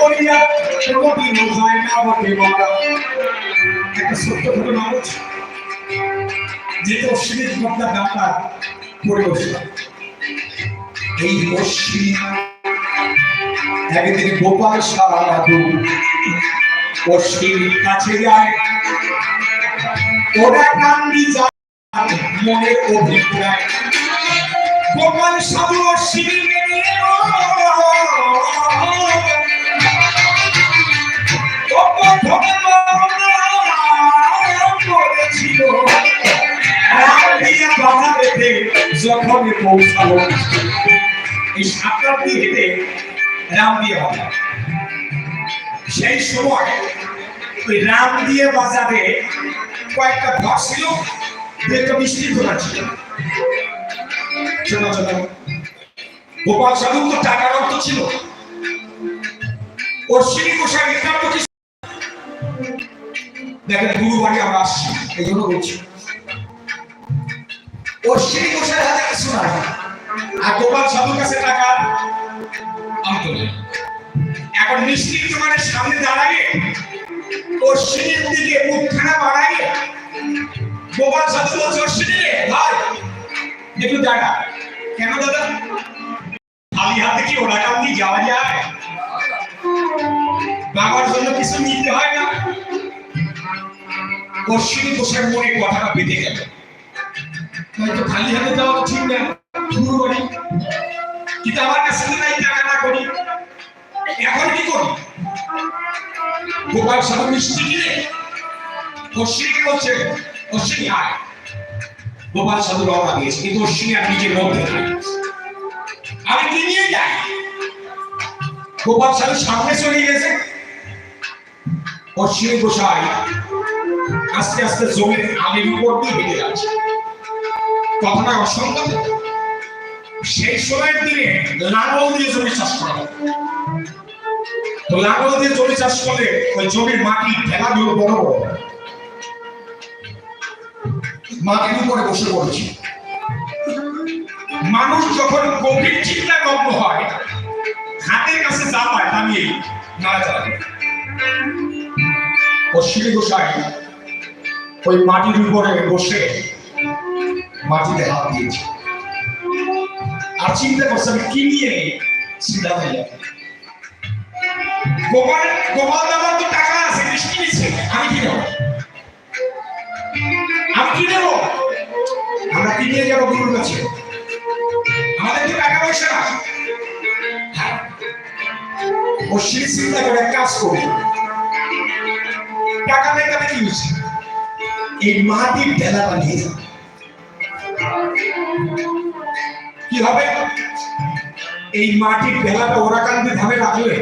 করিয়া কোনোদিনও যায় না বটে মারা একটা সত্য ঘটনা বলছি যেহেতু অশ্বিনীর ঘটনা ডাক্তার পড়ে বসলাম। এই অশ্বিনী একদিন গোপাল সারাদু অশ্বিনীর কাছে যায়। ওরা কান্দি যায় মনের অভিপ্রায়। গোপাল সাধু অশ্বিনীকে যখন এই হেঁটে রাম দিয়ে সেই সময় ওই রাম দিয়ে বাজারে কয়েকটা ঘর ছিল দুটো মিষ্টি দোকান ছিল। গোপাল সাধু তো টাকার অর্থ ছিল। কোষার নিতান্ত কি দেখেন গুরু বাড়ি আমরা আসছি, এই জন্য বলছি। অশ্বিনী কোষার হাতে কিছু নাই। আর গোপাল সাধুর কাছে টাকা অন্ত এখন মিষ্টির দোকানের সামনে দাঁড়াইয়ে অশ্বিনীর দিকে মুখখানা বাড়াইয়ে গোপাল সাধু বলছে অশ্বিনী রে, ভাই একটু দাঁড়া। কেন দাদা? খালি হাতে কি ওরা দিয়ে যাওয়া যায়? বাবার জন্য কিছু নিতে হয় না। ওর অশ্বিনী কোষের মনে কথাটা বেঁধে গেল। হয়তো খালি হাতে যাওয়া ঠিক না। শুরু করি কিন্তু আমার কাছে নাই টাকা না করি। এখন কি করি? গোপাল সাধু মিষ্টি কিনে অশ্বিনীকে বলছে অশ্বিনী আয়। গোপাল সাধু রওনা দিয়েছে কিন্তু অশ্বিনী আর নিজের মধ্যে আমি কি নিয়ে যাই? গোপাল সাধু সামনে চলে গেছে। অশ্বিনী গোসাই আস্তে আস্তে জমির আলির উপর দিয়ে হেঁটে যাচ্ছে। কথাটা অসম্ভব সেই সময়ের দিনে লাঙ্গল দিয়ে জমি চাষ করা হতো। তো লাঙ্গল দিয়ে জমি চাষ করলে ওই জমির মাটি ঢেলাগুলো বড় বড় মাটির উপরে বসে পড়েছে। মানুষ যখন গভীর চিন্তা মগ্ন হয়, হাতের কাছে যা পায় তা নিয়ে নাড়া চালাবে অশ্বিনী গোসাই ওই মাটির উপরে বসে মাটিতে হাত দিয়েছে। আর চিন্তা করছে আমি কি নিয়ে সিধা হয়ে যাবে। গোপাল গোপাল দাদার তো টাকা আছে নিচ্ছে আমি কি নেব আমি কি নেব আমরা কি নিয়ে যাব গুরুর কাছে? আমাদের তো টাকা পয়সা না। হ্যাঁ। ও সেই চিন্তা করে কাজ টাকা নেই তাহলে কি হয়েছে এই মাটির ঢেলা বানিয়ে যাবে কি হবে? এই মাটির বেলাটা ওরা কান্দি ধামে রাখলে।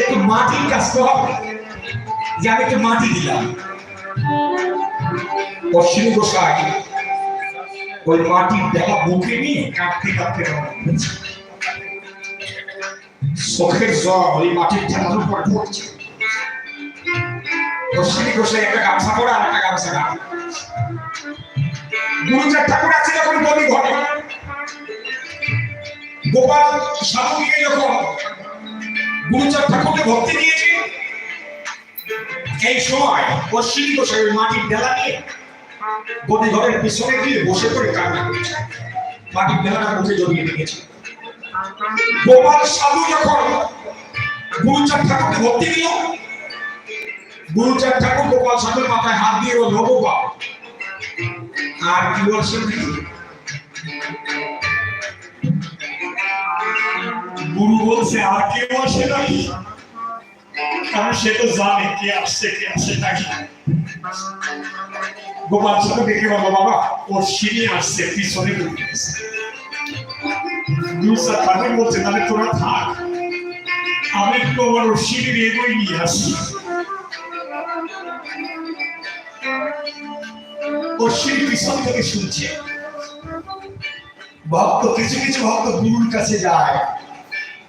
একটু মাটির কাজ তো হবে। যে আমি একটু মাটি দিলাম। অশ্বিনী গোসাই, ওই মাটির বেলা বুকে নিয়ে কাঁপতে কাঁপতে চোখের জল ওই মাটির ঠেলার উপর পড়ছে অশ্বিনী গোসাই একটা গামছা পরে আর একটা গামছা গায়ে গুরুচার ঠাকুর আছে যখন বলি ঘটে গোপাল সাধুকে যখন গুরুচার ঠাকুরকে ভক্তি দিয়েছে, এই সময় অশ্বিনী ওই মাটির ডেলা নিয়ে বদি ঘরের পিছনে গিয়ে বসে পড়ে কান্না করেছে। মাটির ডেলাটা মুখে জড়িয়ে দিয়েছে গোপাল সাধু যখন গুরুচার ঠাকুরকে ভক্তি দিল গুরুচার ঠাকুর গোপাল সাধুর মাথায় হাত দিয়ে ও নবগোপাল আর কি বলছেন গুরু বলছে, আর কেউ আসে নাকি কারণ সে তো জানে কে আসছে, কে আসে নাকি গোপাল সাধু দেখে বাবা বাবা ওর সিঁড়ি আসছে, পিছনে গুরু স্যার বলছে, তাহলে তোরা থাক। আমি আমার ওর সিঁড়ির এগোই নিয়ে আসি ওর সিঁড়ি পিছন থেকে শুনছে। ভক্ত, কিছু কিছু ভক্ত গুরুর কাছে যায়।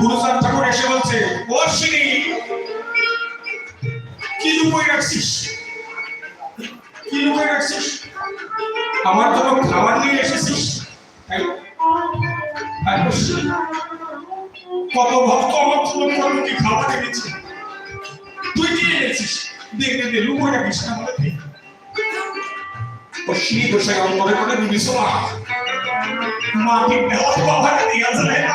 গুরুচাঁদ ঠাকুর এসে বলছে ও কি লুকোয় রাখছিস? কি লুকোয় রাখছিস? আমার জন্য খাবার নিয়ে এসেছিস? ও সিনি, কত ভক্ত আমার জন্য কত কি খাবার এনেছে। তুই কি এনেছিস? দেখ দেখ লুকোয় রাখিস না আমাদের থেকে। ও বসে মনে মনে বিবেচনা মাকে দেওয়া বাবাকে দেওয়া যায় না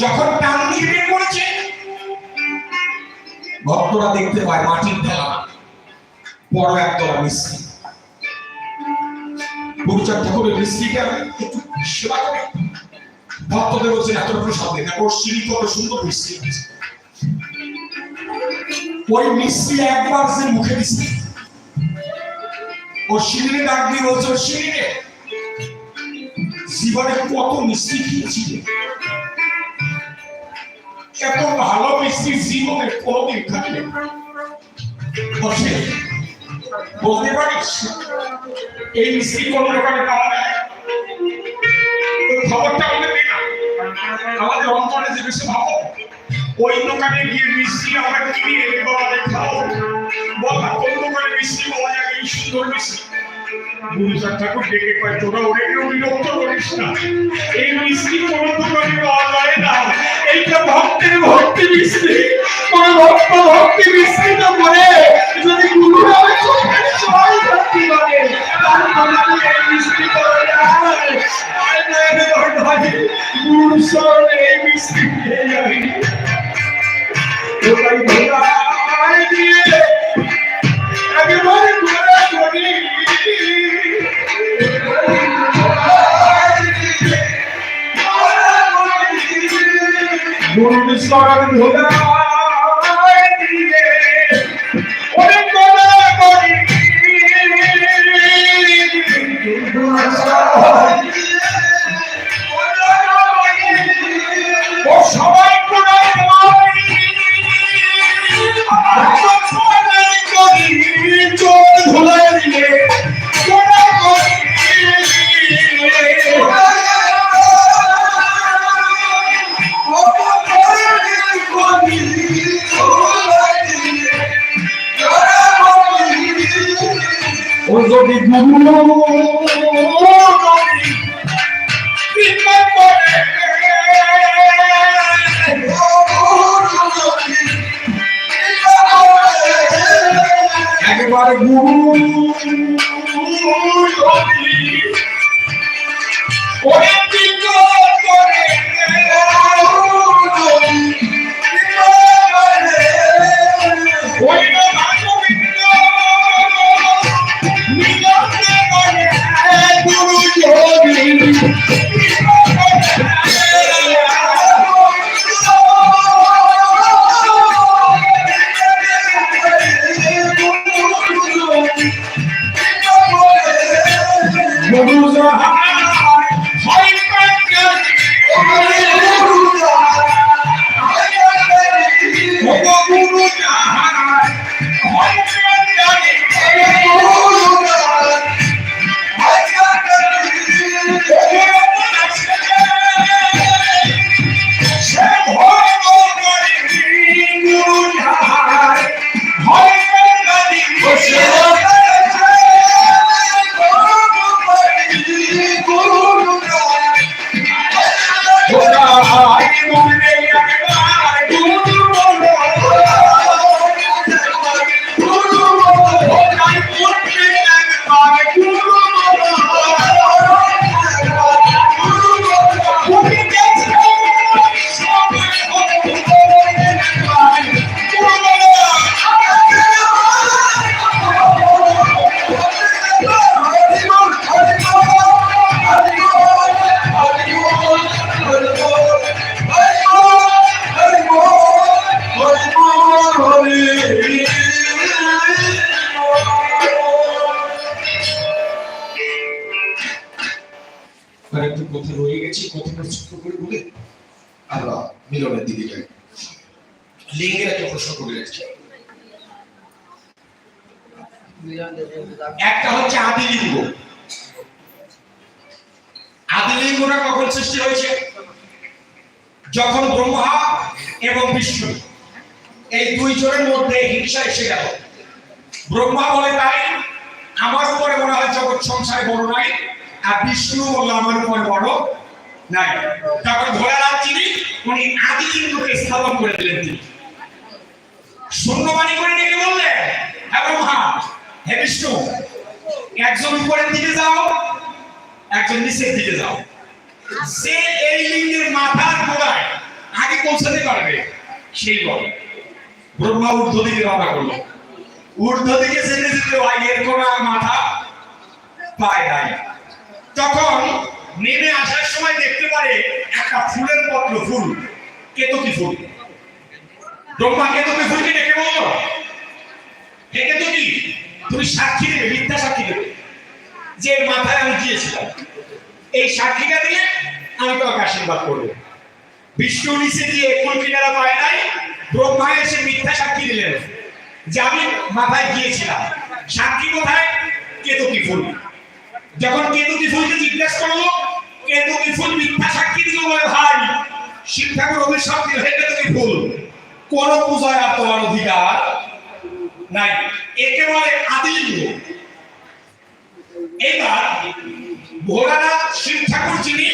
যখন টান দিয়ে বের করেছে, ভক্তরা দেখতে পায় মাটির ভেলা, বড় একদলা মিস্ত্রি গুরুচার ঠাকুরের একটু সেবা করে। ভক্তদের এত প্রসাদ ওর সিঁড়ি কত সুন্দর মিস্ত্রি ওই মিস্ত্রি একবার মুখে দিচ্ছে ও সিঁড়ি ডাক দিয়ে বলছে জীবনে কত মিস্ত্রি খেয়েছিলে? এত ভালো মিস্ত্রি জীবনে কোনদিন খাইলে বসে, বলতে পারিস? এই মিস্ত্রি কোন দোকানে পাওয়া যায়? খবরটা আমাদের দে আমাদের অন্তরে যে বেশি ভাবো, ওই দোকানে গিয়ে মিষ্টি আমরা কিনে এনে বাবাদের খাও বল না, কোন দোকানে মিষ্টি পাওয়া যায়, এই সুন্দর মিষ্টি? গুরুচার ঠাকুর তোরা ওরে কেউ বিরক্ত এই মিষ্টি কোন দোকানে ভক্তি মিষ্টি। ভক্ত ভক্তি করে করি গুরু বিশ্বরণ যখন ব্রহ্মা এবং বিষ্ণু এই দুই জনের মধ্যে হিংসা এসে গেল। ব্রহ্মা বলে তাই আমার উপরে মনে হয় জগৎ সংসারে বড় নাই, আর বিষ্ণু বলল, আমার উপরে বড় নাই। তখন ভোলানাথ যিনি, উনি আদিলিঙ্গকে স্থাপন করে দিলেন তিনি। শূন্যবাণী করে ডেকে বললেন হ্যাঁ ব্রহ্মা, হে বিষ্ণু, একজন উপরের দিকে যাও, একজন নিচের দিকে যাও। যে এই লিঙ্গের মাথার গোড়ায় আগে পৌঁছাতে পারবে, সেই বল। ব্রহ্মা ঊর্ধ্ব দিকে রওনা করল। ঊর্ধ্ব দিকে যেতে যেতে ভাই, এর কোনো মাথা পায় নাই। তখন নেমে আসার সময় দেখতে পারে একটা ফুলের পত্র, ফুল, কেতকী ফুল। ব্রহ্মা কেতকী ফুলকে ডেকে বলল, হে কেতকী, তুমি সাক্ষী দেবে, মিথ্যা সাক্ষী দেবে, যে মাথায় আমি দিয়েছিলাম এই সাক্ষীটা দিলে আমি তোমাকে আশীর্বাদ করব। বিষ্ণু নিচে দিয়ে কুল কিনারা পায় নাই ব্রহ্মা এসে মিথ্যা সাক্ষী দিলেন। যে আমি মাথায় গিয়েছিলাম, সাক্ষী কোথায়? কেতুকি ফুল। যখন কেতুকি ফুলকে জিজ্ঞেস করল, কেতুকি ফুল মিথ্যা সাক্ষী দিল বলে, ভাই, শিব ঠাকুর অভিশাপ দিল হে কেতুকি ফুল। কোন পূজায় আর তোমার অধিকার নাই। একে বলে আদিলিঙ্গ এবার ভোলানাথ শিব ঠাকুর যিনি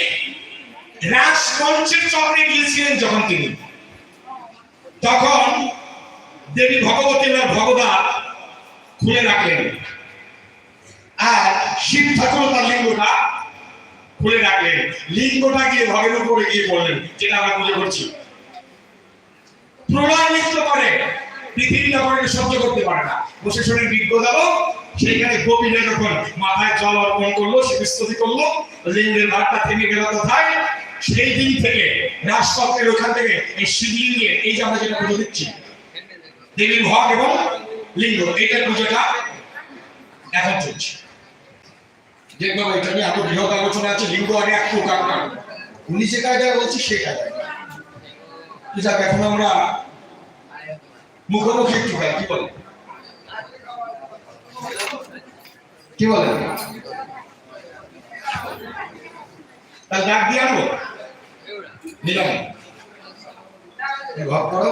রাজমঞ্চের চরণে গিয়েছিলেন যখন তিনি। তখন দেবী ভগবতী বা ভগদা খুলে রাখলেন। আর শিব ঠাকুর তার লিঙ্গটা খুলে রাখলেন। লিঙ্গটা গিয়ে ভগের উপরে গিয়ে পড়লেন, যেটা আমরা পুজো করছি। প্রলয় করে, পৃথিবী এটা সহ্য করতে পারে না। বসে শোনেন বিজ্ঞ দেব সেইখানে গোপীরা যখন মাথায় জল অর্পণ করল সে বিস্তুতি করল, লিঙ্গের ভাতটা থেমে গেল কোথায়? সেই দিন থেকে রাজপথের ওখান থেকে এই শিবলিঙ্গে এই যে আমরা যেটা পুজো দিচ্ছি ভগ এবং লিঙ্গ, এইটার পুজোটা এখন চলছে। এত বৃহৎ আলোচনা আছে, লিঙ্গ আগে একটু কারণ উনি যে বলছি যাক, এখন আমরা মুখোমুখি একটু কি বলে কি ডাক দিয়ে আনব?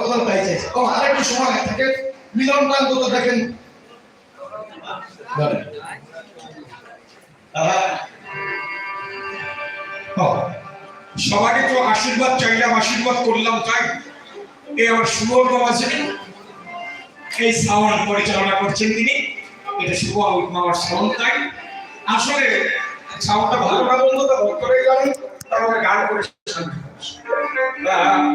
বদল তাই চাইছে। ও আর সময় থাকে। মিলন দেখেন। সবাইকে তো আশীর্বাদ চাইলাম, আশীর্বাদ করলাম, তাই? এই আমার সুবল বাবা এই সাউন্ড পরিচালনা করছেন তিনি, এটা শুভ আমার সাউন্ড তাই? আসলে সাউন্ডটা ভালো না বলতো তো ভক্তরাই জানেন তারপরে গান করে Tá.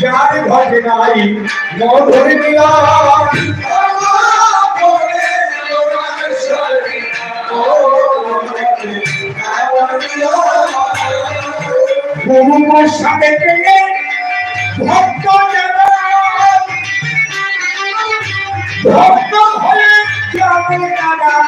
যার ঘটে নাই মধুর মিলা সাথে পেয়ে ভক্ত ভক্ত হয়ে যাবে তারা।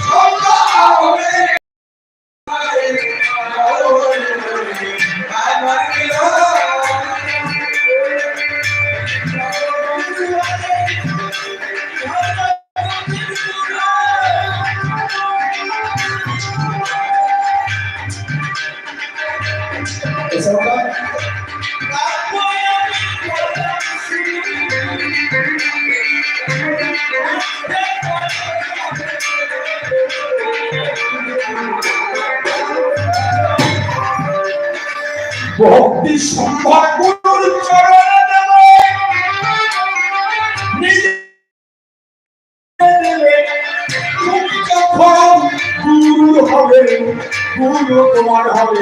ভক্তি সম্ভব গুরুর চরণে দেব। নিজে দেবে। যখন গুরু হবে গুরু তোমার হবে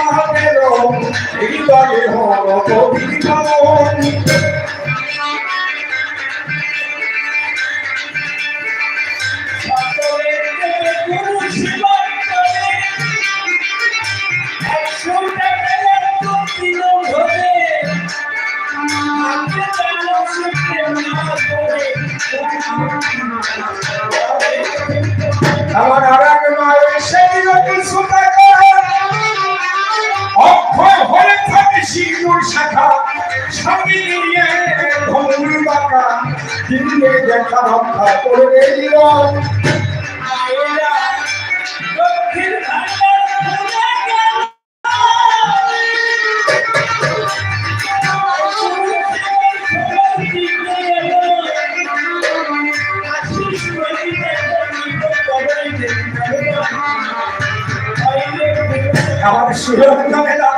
এখন গুরু সেবায় শিশুর শাখা সঙ্গে নিয়ে ধনুর বাঁকা। দিলে দেখা রক্ষা করে দিল। দক্ষিণ আমার শিরোধামে দাঁড়িয়ে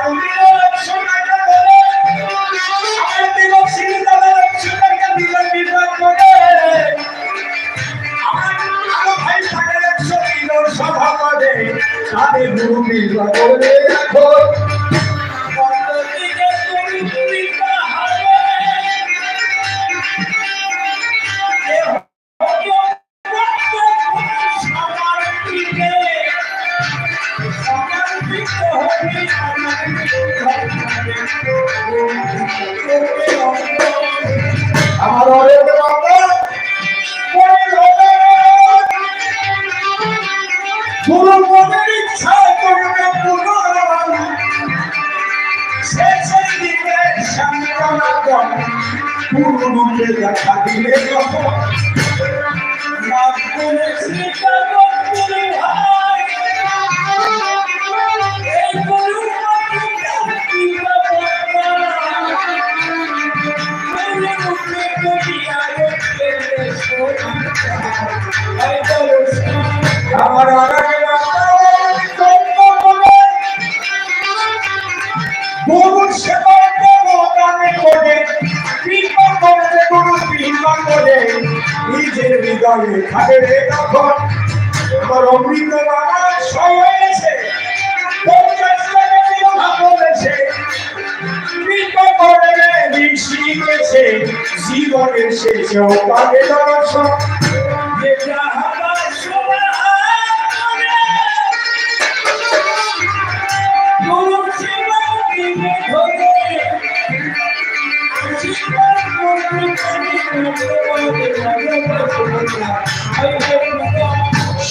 গুরু বিবাহ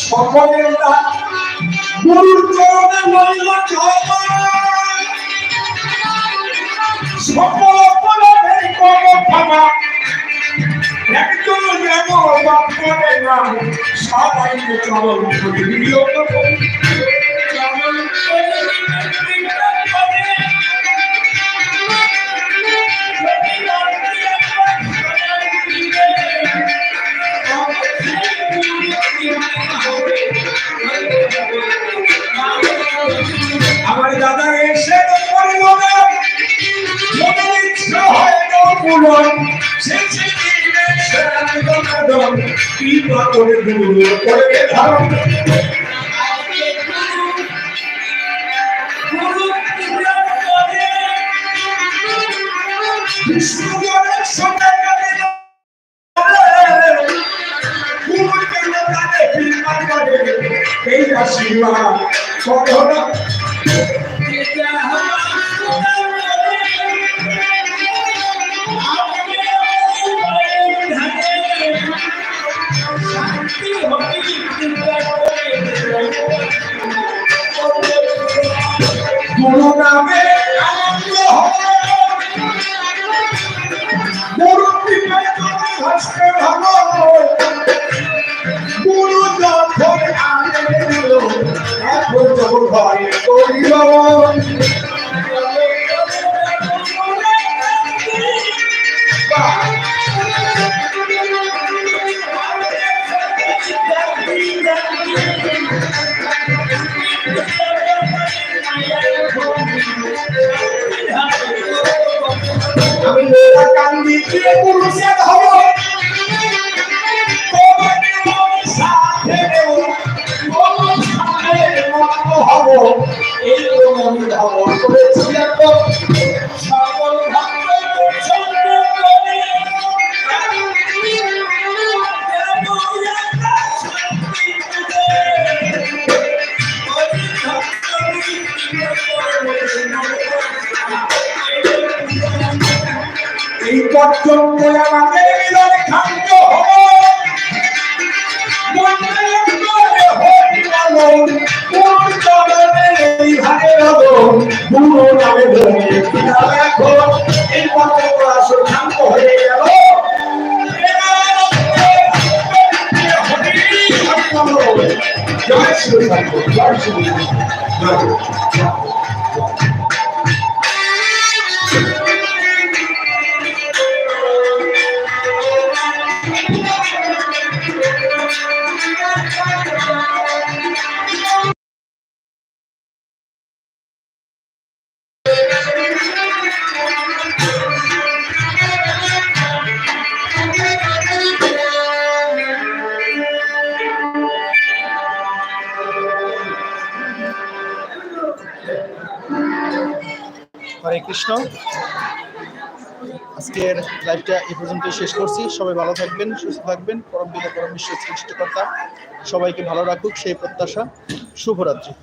সকলের গুরুর চরণে মহিল সকল অপরাধের কর্ম ক্ষমা একজন যেন বাপ করে না সবাই চরণ প্রতিনিয়ত আমার না পূরণ সে চিঠিতে সে আনন্দন কৃপা করে দূর করে ধারণ বিষ্ণুজনের সঙ্গে এই আশীর্বাদ কখনো গুরু কৃপায় তুমি ভাসতে ভালো। গুরু যখন আনে দিল। এখন যখন ভয় করিল এই পর্যন্ত আমাদের শেষ করছি। সবাই ভালো থাকবেন, সুস্থ থাকবেন। পরম পিতা, পরম বিশ্ব সৃষ্টিকর্তা, সবাইকে ভালো রাখুক, সেই প্রত্যাশা। শুভরাত্রি।